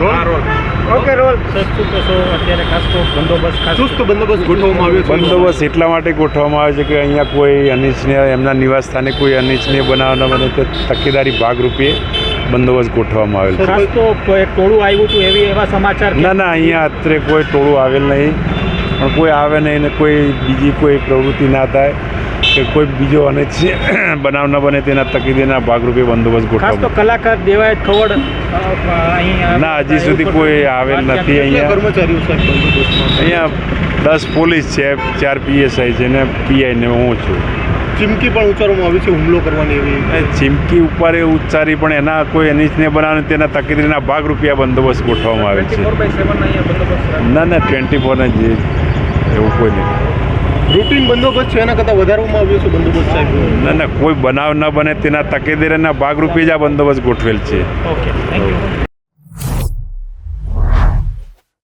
Role? Okay role. શું? કહેશો અત્યારે ખાસ તો બંદોબસ્ત ખાસ ચુસ્ત બંદોબસ્ત ગોઠવવામાં આવ્યો છે. બંદોબસ્ત એટલા માટે ગોઠવવામાં આવે છે કે અહીંયા કોઈ અનિચ્છનીય એમના નિવાસ સ્થાને કોઈ અનિચ્છનીય બનાવ ન બને તે તકેદારી ભાગરૂપે બંદોબસ્ત ગોઠવવામાં આવેલ ખાસ તો ટોળું આવ્યું હતું એવી એવા સમાચાર ના ના અહીંયા અત્રે કોઈ ટોળું આવેલ નહીં. પણ કોઈ આવે નહીં ને કોઈ બીજી કોઈ પ્રવૃત્તિ ના થાય. કે કોઈ બીજો અનિચ્છનીય બનાવ ન બને તેના તકેદારીના ભાગરૂપે બંદોબસ્ત ખાસ તો કલાકાર દેવાય ખવડ ના હજી સુધી કોઈ આવેલ નથી અહીંયા. અહીંયા દસ પોલીસ છે ચાર પીએસઆઈ છે ને પીઆઈ ને હું છું. ચીમકી પણ ઉચ્ચારવામાં આવી છે હુમલો કરવાની એવી. ચીમકી ઉપર એ ઉચ્ચારી પણ એના કોઈ અનિચ્છનીય બનાવે તેના તકેદારીના ભાગ રૂપિયા બંદોબસ્ત ગોઠવવામાં આવે છે. ના ના ટ્વેન્ટી ફોર જે એવું કોઈ નહીં. રૂટીન બંદોબસ્ત છે એના કરતાં વધારવામાં આવ્યો છે બંદોબસ્ત સાહેબ? ના ના કોઈ બનાવ ન બને તેના તકેદારીના ભાગરૂપે જ આ બંદોબસ્ત ગોઠવેલ છે. Okay thank you